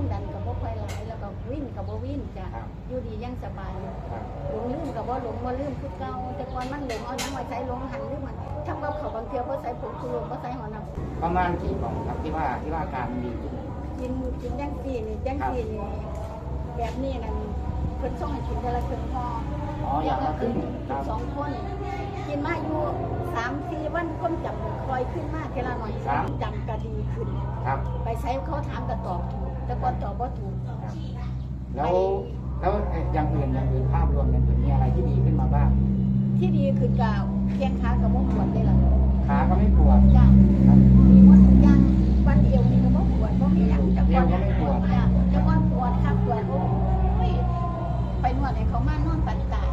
มันก็คอยความดันกับบ่ค่อยหลายแล้วก็วิ่นกับบ่วิ่นจ้ะครับ อยู่ดียังสบายครับหลงลืมกับบ่หลงบ่ลืมคือเก่าแต่ก่อนมันหลงเอาหยังมาใช้หลงหันลืมมันทำกับเขาวบางเทีบ่ใส่ผงชูรสบ่ใส่หัวน้ำ ประมาณกี่กล่องครับที่ว่าที่ว่าอาการดีขึ้น กินกินจังซี่นี่จังซี่นี่แบบนี้นั่นเพิ่นส่งให้กินแต่ละครึ่งพออ๋ออย่างละครึ่งครับ สองคน กินมาอยู่สามสี่วันก้มจำค อยขึ้นมากทีละหน่อยจำก็ดีขึ้น ครับ ไปใช้เขาถามก็ตอบถูกแต่ก่อนตอบว่าถูกครับแล้วแล้วไอ้อย่างอื่นอย่างอื่นภาพรวมอย่างอื่นมีอะไรที่ดีขึ้นมาบ้างที่ดีคือกาวเพียงขากับมุกปวดได้ละขาก็ไม่ปวดจ้าครับมีหมดทุกอย่างวันเดียวนี่ก็มุกปวดเพราะมีอย่างแต่ก่อนจ้าแต่ก่อนปวดครับปวดโอ้ยไปนวดให้เขามานอนปันตาย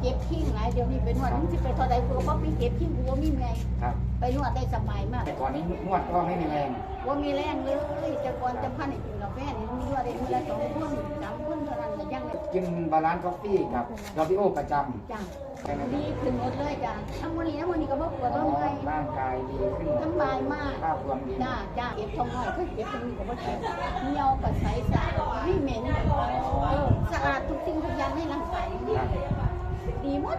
เจ็บทิ้งหลายเดี๋ยวนี้ไปนวดมันจะไปเท่าใดกูก็ไม่เจ็บทิ้งกูว่ามีไงครับ ไปนวดได้สบายมาก แต่ก่อนนี้นวดก็ไม่มีแรงว่ามีแรงเลยแต่ก่อนจะพันให้กินกาแฟนี่มีว่าได้มือละสองคนสามคนเท่านั้นก็ยังได้กินบาลานซ์กาแฟกับลาบิโอประจจ้าำใช่ไหมครับดีขึ้นหมดเลยจ้าทั้งวันนี้ทั้งวันนี้ก็บ่ปวดบ่เมื่อยร่างกายดีขึ้นสบายมากภาพรวมดีจ้าจ้าเก็บทองน้อยเพิ่งเก็บตรงนี้ก็บ่เจ็บเหนียวกับใสสะอาดไม่เหม็นเออสะอาดทุกสิ่งทุกอย่างในร่างกายครับดีหมด